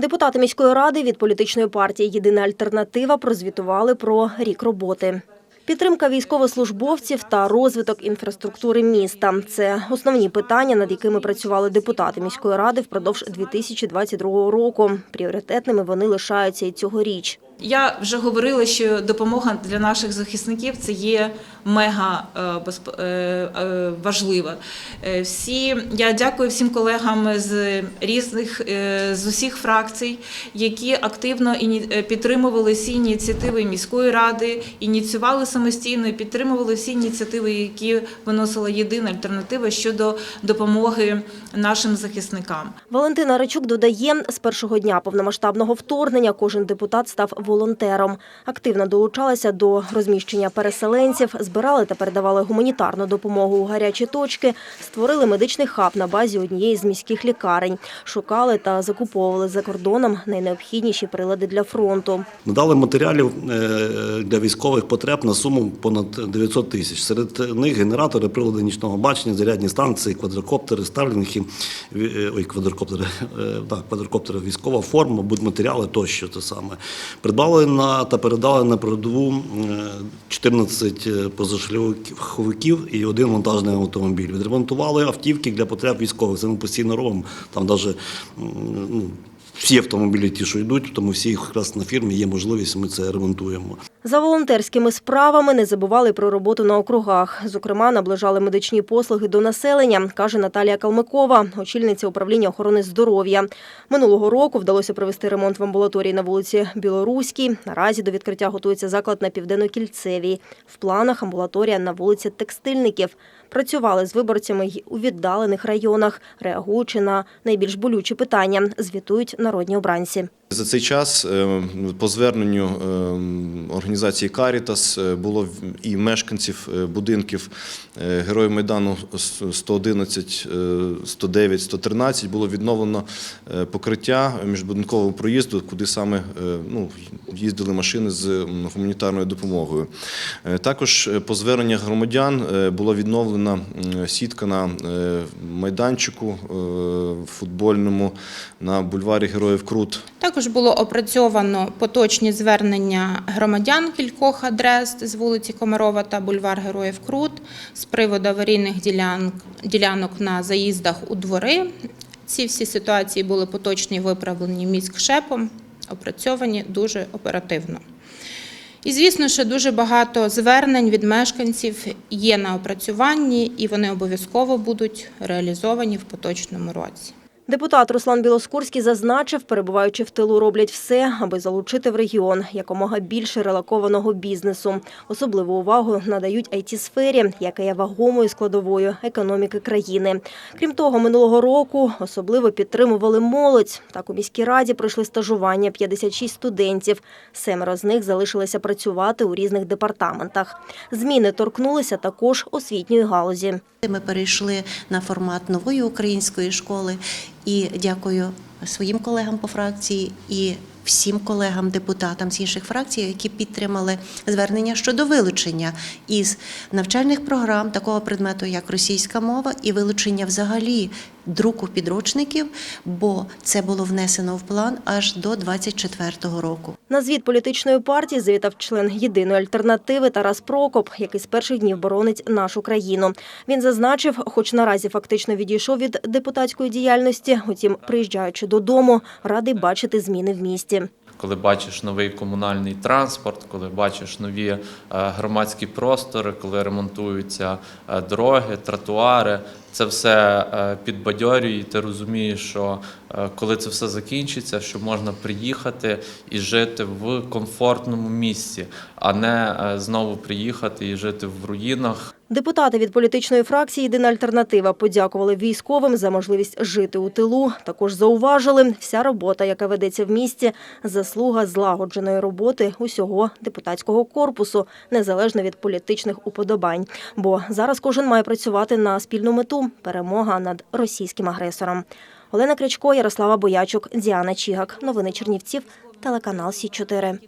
Депутати міської ради від політичної партії Єдина альтернатива прозвітували про рік роботи. Підтримка військовослужбовців та розвиток інфраструктури міста це основні питання, над якими працювали депутати міської ради впродовж 2022 року. Пріоритетними вони лишаються і цьогоріч. Я вже говорила, що допомога для наших захисників це є мега е, е, е, важлива. Всі я дякую всім колегам з різних з усіх фракцій, які активно підтримували всі ініціативи міської ради, ініціювали самостійно і підтримували всі ініціативи, які виносила єдина альтернатива щодо допомоги нашим захисникам. Валентина Речук додає, з першого дня повномасштабного вторгнення кожен депутат став волонтером. Активно долучалася до розміщення переселенців, збирали та передавали гуманітарну допомогу у гарячі точки, створили медичний хаб на базі однієї з міських лікарень, шукали та закуповували за кордоном найнеобхідніші прилади для фронту. Надали матеріалів е, для військових потреб на суму понад 900 тисяч. Серед них генератори, прилади нічного бачення, зарядні станції, квадрокоптери, старлінги, е, ой, квадрокоптери, е, так, квадрокоптери, військова форма, будматеріали тощо те саме. Придбали на та передали на передову е, 14 позашляховиків і один вантажний автомобіль. Відремонтували автівки для потреб військових. Це ми постійно робимо. Там навіть ну, всі автомобілі, ті, що йдуть, тому всі якраз на фірмі є можливість, ми це ремонтуємо. За волонтерськими справами не забували про роботу на округах. Зокрема, наближали медичні послуги до населення, каже Наталія Калмикова, очільниця управління охорони здоров'я. Минулого року вдалося провести ремонт в амбулаторії на вулиці Білоруській. Наразі до відкриття готується заклад на Південно-Кільцевій. В планах амбулаторія на вулиці Текстильників. Працювали з виборцями й у віддалених районах, реагуючи на найбільш болючі питання, звітують народні обранці. За цей час е, по зверненню е, організації Карітас е, було і мешканців е, будинків. Е, Героїв Майдану 111, е, 109, 113 було відновлено покриття міжбудинкового проїзду, куди саме ну, їздили машини з гуманітарною допомогою. Е, Також е, по зверненню громадян е, була відновлена сітка на майданчику футбольному на бульварі Героїв Крут. Також було опрацьовано поточні звернення громадян кількох адрес з вулиці Комарова та бульвар Героїв Крут з приводу аварійних ділянок, ділянок на заїздах у двори. Ці всі ситуації були поточні виправлені міськшепом, опрацьовані дуже оперативно. І звісно, що дуже багато звернень від мешканців є на опрацюванні, і вони обов'язково будуть реалізовані в поточному році. Депутат Руслан Білоскурський зазначив, перебуваючи в тилу, роблять все, аби залучити в регіон якомога більше релакованого бізнесу. Особливу увагу надають IT-сфері, яка є вагомою складовою економіки країни. Крім того, минулого року особливо підтримували молодь. Так у міській раді пройшли стажування 56 студентів. Семеро з них залишилися працювати у різних департаментах. Зміни торкнулися також освітньої галузі. Ми перейшли на формат нової української школи і дякую своїм колегам по фракції і всім колегам, депутатам з інших фракцій, які підтримали звернення щодо вилучення із навчальних програм такого предмету, як російська мова, і вилучення взагалі друку підручників, бо це було внесено в план аж до 2024 року. На звіт політичної партії завітав член єдиної альтернативи Тарас Прокоп, який з перших днів боронить нашу країну. Він зазначив, хоч наразі фактично відійшов від депутатської діяльності, утім, приїжджаючи додому, радий бачити зміни в місті. коли бачиш новий комунальний транспорт, коли бачиш нові е, громадські простори, коли ремонтуються е, дороги, тротуари, це все е, підбадьорює, і ти розумієш, що е, коли це все закінчиться, що можна приїхати і жити в комфортному місці, а не е, знову приїхати і жити в руїнах. Депутати від політичної фракції «Єдина альтернатива» подякували військовим за можливість жити у тилу. Також зауважили, вся робота, яка ведеться в місті, заслуга злагодженої роботи усього депутатського корпусу, незалежно від політичних уподобань. Бо зараз кожен має працювати на спільну мету – перемога над російським агресором. Олена Крячко, Ярослава Боячук, Діана Чігак. Новини Чернівців, телеканал Сі 4